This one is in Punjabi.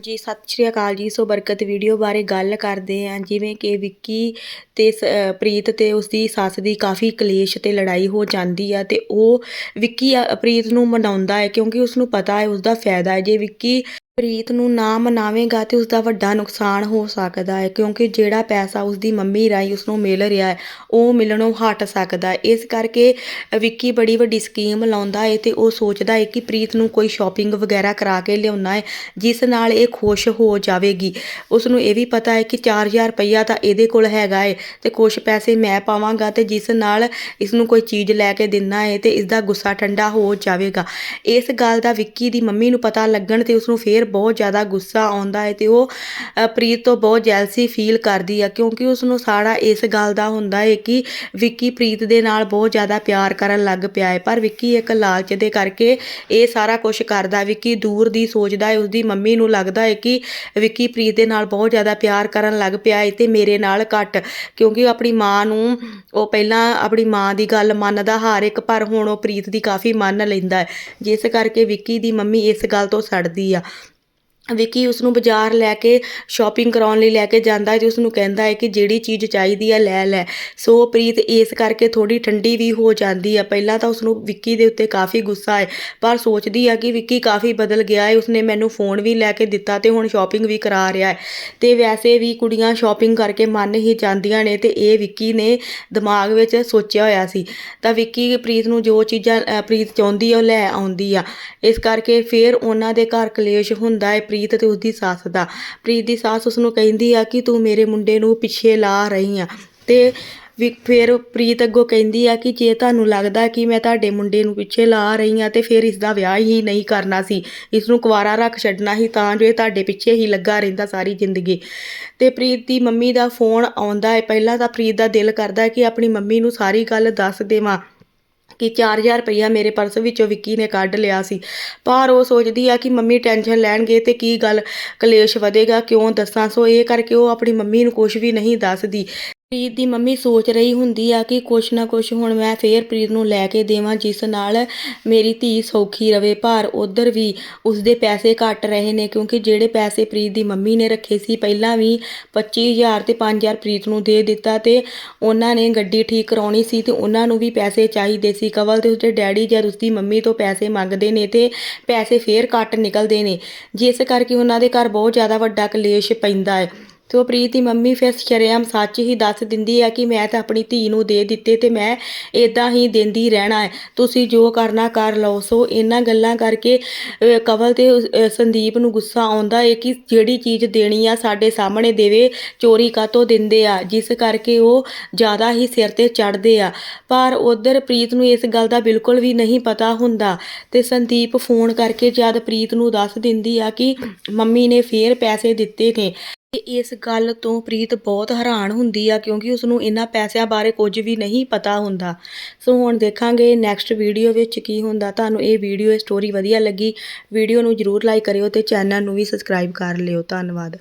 ਜੀ, ਸਤਿ ਸ਼੍ਰੀ ਅਕਾਲ ਜੀ। ਸੋ ਬਰਕਤ ਵੀਡੀਓ ਬਾਰੇ ਗੱਲ ਕਰਦੇ ਆਂ ਜਿਵੇਂ ਕਿ ਵਿੱਕੀ ਤੇ ਸ- ਪ੍ਰੀਤ ਤੇ ਉਸਦੀ ਸੱਸ ਦੀ ਕਾਫੀ ਕਲੇਸ਼ ਤੇ ਲੜਾਈ ਹੋ ਜਾਂਦੀ ਆ ਤੇ ਉਹ ਵਿੱਕੀ ਪ੍ਰੀਤ ਨੂੰ ਮਨਾਉਂਦਾ ਹੈ ਕਿਉਂਕਿ ਉਸਨੂੰ ਪਤਾ ਹੈ, ਉਸਦਾ ਫਾਇਦਾ ਹੈ। ਜੇ ਵਿੱਕੀ ਪ੍ਰੀਤ ਨੂੰ ਨਾ ਮਨਾਵੇਗਾ ਤੇ ਉਸਦਾ ਵੱਡਾ ਨੁਕਸਾਨ ਹੋ ਸਕਦਾ ਹੈ, ਕਿਉਂਕਿ ਜਿਹੜਾ ਪੈਸਾ ਉਸਦੀ ਮੰਮੀ ਰਾਹੀਂ ਉਸਨੂੰ ਮਿਲ ਰਿਹਾ ਹੈ, ਉਹ ਮਿਲਣੋਂ ਹਟ ਸਕਦਾ ਹੈ। ਇਸ ਕਰਕੇ ਵਿੱਕੀ ਬੜੀ ਵੱਡੀ ਸਕੀਮ ਲਾਉਂਦਾ ਹੈ ਤੇ ਉਹ ਸੋਚਦਾ ਹੈ ਕਿ ਪ੍ਰੀਤ ਨੂੰ ਕੋਈ ਸ਼ਾਪਿੰਗ ਵਗੈਰਾ ਕਰਾ ਕੇ ਲਿਆਉਣਾ ਹੈ, ਜਿਸ ਨਾਲ ਇਹ ਖੁਸ਼ ਹੋ ਜਾਵੇਗੀ। ਉਸ ਨੂੰ ਇਹ ਵੀ ਪਤਾ ਹੈ ਕਿ 4000 ਰੁਪਈਆ ਤਾਂ ਇਹਦੇ ਕੋਲ ਹੈਗਾ ਹੈ ਤੇ ਕੁਝ ਪੈਸੇ ਮੈਂ ਪਾਵਾਂਗਾ ਤੇ ਜਿਸ ਨਾਲ ਇਸ ਨੂੰ ਕੋਈ ਚੀਜ਼ ਲੈ ਕੇ ਦੇਣਾ ਹੈ ਤੇ ਇਸ ਦਾ ਗੁੱਸਾ ਠੰਡਾ ਹੋ ਜਾਵੇਗਾ। ਇਸ ਗੱਲ ਦਾ ਵਿੱਕੀ ਦੀ ਮੰਮੀ ਨੂੰ ਪਤਾ ਲੱਗਣ ਤੇ ਉਸ ਨੂੰ ਫੇਰ ਬਹੁਤ ਜ਼ਿਆਦਾ ਗੁੱਸਾ ਆਉਂਦਾ ਹੈ ਤੇ ਉਹ ਪ੍ਰੀਤ ਤੋਂ ਬਹੁਤ ਜੈਲਸੀ ਫੀਲ ਕਰਦੀ ਆ ਕਿਉਂਕਿ ਉਸ ਨੂੰ ਸਾਰਾ ਇਸ ਗੱਲ ਦਾ ਹੁੰਦਾ ਹੈ ਕਿ ਵਿੱਕੀ ਪ੍ਰੀਤ ਦੇ ਨਾਲ ਬਹੁਤ ਜ਼ਿਆਦਾ ਪਿਆਰ ਕਰਨ ਲੱਗ ਪਿਆ ਹੈ। ਪਰ ਵਿੱਕੀ ਇੱਕ ਲਾਲਚ ਦੇ ਕਰਕੇ ਇਹ ਸਾਰਾ ਕੁਝ ਕਰਦਾ ਵਿੱਕੀ ਦੂਰ ਦੀ ਸੋਚਦਾ ਹੈ, ਉਸਦੀ ਮੰਮੀ ਨੂੰ ਲੱਗਦਾ ਹੈ ਕਿ ਵਿੱਕੀ ਪ੍ਰੀਤ ਦੇ ਨਾਲ ਬਹੁਤ ਜ਼ਿਆਦਾ ਪਿਆਰ ਕਰਨ ਲੱਗ ਪਿਆ ਹੈ ਤੇ ਮੇਰੇ ਨਾਲ ਘੱਟ, ਕਿਉਂਕਿ ਆਪਣੀ ਮਾਂ ਨੂੰ, ਉਹ ਪਹਿਲਾਂ ਆਪਣੀ ਮਾਂ ਦੀ ਗੱਲ ਮੰਨਦਾ ਹਰ ਇੱਕ, ਪਰ ਹੁਣ ਉਹ ਪ੍ਰੀਤ ਦੀ ਕਾਫੀ ਮੰਨ ਲੈਂਦਾ ਹੈ। ਜਿਸ ਕਰਕੇ ਵਿੱਕੀ ਦੀ ਮੰਮੀ ਇਸ ਗੱਲ ਤੋਂ ਸੜਦੀ ਆ। ਵਿੱਕੀ ਉਸ ਨੂੰ ਬਾਜ਼ਾਰ ਲੈ ਕੇ ਸ਼ੋਪਿੰਗ ਕਰਾਉਣ ਲਈ ਲੈ ਕੇ ਜਾਂਦਾ ਹੈ ਅਤੇ ਉਸ ਨੂੰ ਕਹਿੰਦਾ ਹੈ ਕਿ ਜਿਹੜੀ ਚੀਜ਼ ਚਾਹੀਦੀ ਹੈ ਲੈ ਲੈ। ਸੋ ਪ੍ਰੀਤ ਇਸ ਕਰਕੇ ਥੋੜ੍ਹੀ ਠੰਡੀ ਵੀ ਹੋ ਜਾਂਦੀ ਹੈ। ਪਹਿਲਾਂ ਤਾਂ ਉਸ ਨੂੰ ਵਿੱਕੀ ਦੇ ਉੱਤੇ ਕਾਫੀ ਗੁੱਸਾ ਹੈ, ਪਰ ਸੋਚਦੀ ਆ ਕਿ ਵਿੱਕੀ ਕਾਫੀ ਬਦਲ ਗਿਆ ਹੈ, ਉਸਨੇ ਮੈਨੂੰ ਫੋਨ ਵੀ ਲੈ ਕੇ ਦਿੱਤਾ ਤੇ ਹੁਣ ਸ਼ੋਪਿੰਗ ਵੀ ਕਰਾ ਰਿਹਾ ਹੈ। ਤੇ ਵੈਸੇ ਵੀ ਕੁੜੀਆਂ ਸ਼ੋਪਿੰਗ ਕਰਕੇ ਮੰਨ ਹੀ ਜਾਂਦੀਆਂ ਨੇ ਤੇ ਇਹ ਵਿੱਕੀ ਨੇ ਦਿਮਾਗ ਵਿੱਚ ਸੋਚਿਆ ਹੋਇਆ ਸੀ। ਤਾਂ ਵਿੱਕੀ ਪ੍ਰੀਤ ਨੂੰ ਜੋ ਚੀਜ਼ਾਂ ਪ੍ਰੀਤ ਚਾਹੁੰਦੀ ਹੈ ਉਹ ਲੈ ਆਉਂਦੀ ਆ। ਇਸ ਕਰਕੇ ਫਿਰ ਉਹਨਾਂ ਦੇ ਘਰ ਕਲੇਸ਼ ਹੁੰਦਾ ਹੈ। ਪ੍ਰੀਤ ਤੇ ਉਸਦੀ ਸੱਸ ਦਾ। ਪ੍ਰੀਤ ਦੀ ਸੱਸ ਉਸ ਨੂੰ ਕਹਿੰਦੀ ਆ ਕਿ ਤੂੰ ਮੇਰੇ ਮੁੰਡੇ ਨੂੰ ਪਿੱਛੇ ਲਾ ਰਹੀ ਆ। ਤੇ ਵੀ ਫਿਰ ਪ੍ਰੀਤ ਅੱਗੋਂ ਕਹਿੰਦੀ ਆ ਕਿ ਜੇ ਤੁਹਾਨੂੰ ਲੱਗਦਾ ਕਿ ਮੈਂ ਤੁਹਾਡੇ ਮੁੰਡੇ ਨੂੰ ਪਿੱਛੇ ਲਾ ਰਹੀ ਆ ਤੇ ਫਿਰ ਇਸ ਦਾ ਵਿਆਹ ਹੀ ਨਹੀਂ ਕਰਨਾ ਸੀ। ਇਸ ਨੂੰ ਕੁਵਾਰਾ ਰੱਖ ਛੱਡਣਾ ਸੀ ਤਾਂ ਜੋ ਇਹ ਤੁਹਾਡੇ ਪਿੱਛੇ ਹੀ ਲੱਗਾ ਰਹਿੰਦਾ ਸਾਰੀ ਜ਼ਿੰਦਗੀ। ਤੇ ਪ੍ਰੀਤ ਦੀ ਮੰਮੀ ਦਾ ਫੋਨ ਆਉਂਦਾ ਹੈ। ਪਹਿਲਾਂ ਤਾਂ ਪ੍ਰੀਤ ਦਾ ਦਿਲ ਕਰਦਾ ਹੈ ਕਿ ਆਪਣੀ ਮੰਮੀ ਨੂੰ ਸਾਰੀ ਗੱਲ ਦੱਸ ਦੇਵਾਂ। ਕਿ 4000 ਰੁਪਈਆ ਮੇਰੇ ਪਰਸ ਵਿੱਚੋਂ ਵਿੱਕੀ ਨੇ ਕੱਢ ਲਿਆ ਸੀ। ਪਰ ਉਹ ਸੋਚਦੀ ਆ ਕਿ ਮੰਮੀ ਟੈਨਸ਼ਨ ਲੈਣਗੇ ਤੇ ਕੀ ਗੱਲ ਕਲੇਸ਼ ਵਧੇਗਾ, ਕਿਉਂ ਦੱਸਾਂ? ਸੋ ਇਹ ਕਰਕੇ ਉਹ ਆਪਣੀ ਮੰਮੀ ਨੂੰ ਕੁਝ ਵੀ ਨਹੀਂ ਦੱਸਦੀ। ਪ੍ਰੀਤ ਦੀ ਮੰਮੀ ਸੋਚ ਰਹੀ ਹੁੰਦੀ ਆ ਕਿ ਕੁਛ ਨਾ ਕੁਛ ਹੁਣ ਮੈਂ ਫੇਰ ਪ੍ਰੀਤ ਨੂੰ ਲੈ ਕੇ ਦੇਵਾਂ, ਜਿਸ ਨਾਲ ਮੇਰੀ ਧੀ ਸੌਖੀ ਰਵੇ ਪਰ ਉਧਰ ਵੀ ਉਸਦੇ ਪੈਸੇ ਘਟ ਰਹੇ ਨੇ, ਕਿਉਂਕਿ ਜਿਹੜੇ ਪੈਸੇ ਪ੍ਰੀਤ ਦੀ ਮੰਮੀ ਨੇ ਰੱਖੇ ਸੀ, ਪਹਿਲਾਂ ਵੀ 25000 ਤੇ 5000 ਪ੍ਰੀਤ ਨੂੰ ਦੇ ਦਿੱਤਾ ਤੇ ਉਹਨਾਂ ਨੇ ਗੱਡੀ ਠੀਕ ਕਰਾਉਣੀ ਸੀ ਤੇ ਉਹਨਾਂ ਨੂੰ ਵੀ ਪੈਸੇ ਚਾਹੀਦੇ ਸੀ। ਕਵਲ ਤੇ ਉਸਦੇ ਡੈਡੀ ਜਦ ਉਸਦੀ ਮੰਮੀ ਤੋਂ ਪੈਸੇ ਮੰਗਦੇ ਨੇ ਤੇ ਪੈਸੇ ਫੇਰ ਘੱਟ ਨਿਕਲਦੇ ਨੇ। ਜਿਸ ਕਰਕੇ ਉਹਨਾਂ ਦੇ ਘਰ ਬਹੁਤ ਜ਼ਿਆਦਾ ਵੱਡਾ ਕਲੇਸ਼ ਪੈਂਦਾ ਹੈ। ਤੇ ਉਹ ਪ੍ਰੀਤ ਦੀ ਮੰਮੀ ਫਿਰ ਸ਼ਰੇਆਮ ਸੱਚ ਹੀ ਦੱਸ ਦਿੰਦੀ ਆ ਕਿ ਮੈਂ ਤਾਂ ਆਪਣੀ ਧੀ ਨੂੰ ਦੇ ਦਿੱਤੇ ਤੇ ਮੈਂ ਇਦਾਂ ਹੀ ਦਿੰਦੀ ਰਹਿਣਾ ਹੈ। ਤੁਸੀਂ ਜੋ ਕਰਨਾ ਕਰ ਲਓ। ਸੋ ਇਹਨਾਂ ਗੱਲਾਂ ਕਰਕੇ ਅਹ, ਕਵਲ ਤੇ ਉਸ- ਅਹ, ਸੰਦੀਪ ਨੂੰ ਗੁੱਸਾ ਆਉਂਦਾ ਹੈ ਕਿ ਜਿਹੜੀ ਚੀਜ਼ ਦੇਣੀ ਆ ਸਾਡੇ ਸਾਹਮਣੇ ਦੇਵੇ ਚੋਰੀ ਕਾਤੋਂ ਦਿੰਦੇ ਆ। ਜਿਸ ਕਰਕੇ ਉਹ ਜ਼ਿਆਦਾ ਹੀ ਸਿਰ ਤੇ ਚੜਦੇ ਆ। ਪਰ ਉਧਰ ਪ੍ਰੀਤ ਨੂੰ ਇਸ ਗੱਲ ਦਾ ਬਿਲਕੁਲ ਵੀ ਨਹੀਂ ਪਤਾ ਹੁੰਦਾ ਤੇ ਸੰਦੀਪ ਫੋਨ ਕਰਕੇ ਜਦ ਪ੍ਰੀਤ ਨੂੰ ਦੱਸ ਦਿੰਦੀ ਆ ਕਿ ਮੰਮੀ ਨੇ ਫੇਰ ਪੈਸੇ ਦਿੱਤੇ ਨੇ ਇਸ ਗੱਲ ਤੋਂ ਪ੍ਰੀਤ ਬਹੁਤ ਹੈਰਾਨ ਹੁੰਦੀ ਆ, ਕਿਉਂਕਿ ਉਸ ਨੂੰ ਇਹਨਾਂ ਪੈਸਿਆਂ ਬਾਰੇ ਕੁਝ ਵੀ ਨਹੀਂ ਪਤਾ ਹੁੰਦਾ। ਸੋ ਹੁਣ ਦੇਖਾਂਗੇ ਨੈਕਸਟ ਵੀਡੀਓ ਵਿੱਚ ਕੀ ਹੁੰਦਾ। ਤੁਹਾਨੂੰ ਇਹ ਵੀਡੀਓ ਇਹ ਸਟੋਰੀ ਵਧੀਆ ਲੱਗੀ ਵੀਡੀਓ ਨੂੰ ਜਰੂਰ ਲਾਈਕ ਕਰਿਓ ਤੇ ਚੈਨਲ ਨੂੰ ਵੀ ਸਬਸਕ੍ਰਾਈਬ ਕਰ ਲਿਓ। ਧੰਨਵਾਦ।